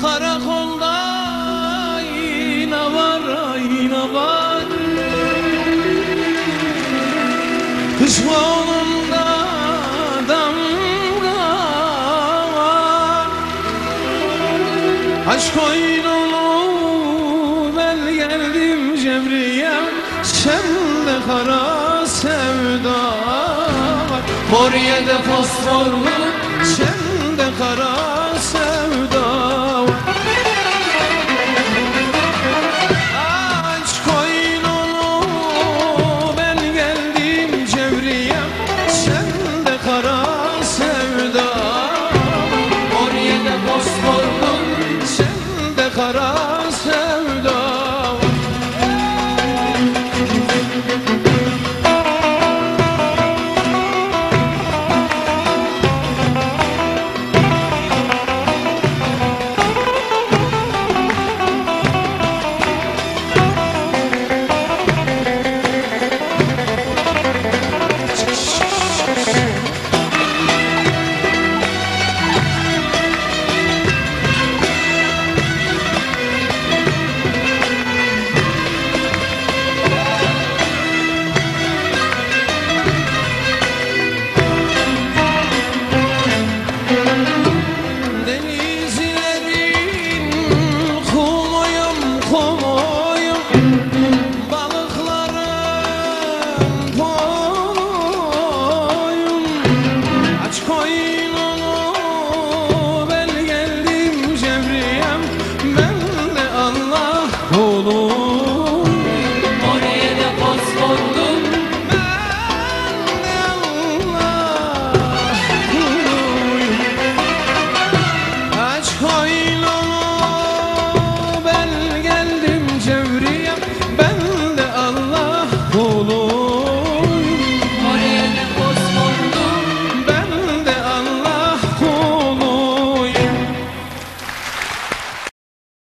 Karakolda ayna var ayna var. Yolunda damga var. Aşk oyununu ben geldim Cevriyem Sende kara sevda var. Koryede fosforlu Sende kara sevda var. Aç koynunu ben geldim cevriye. Sende kara sevda var. Oraya da boz Sende kara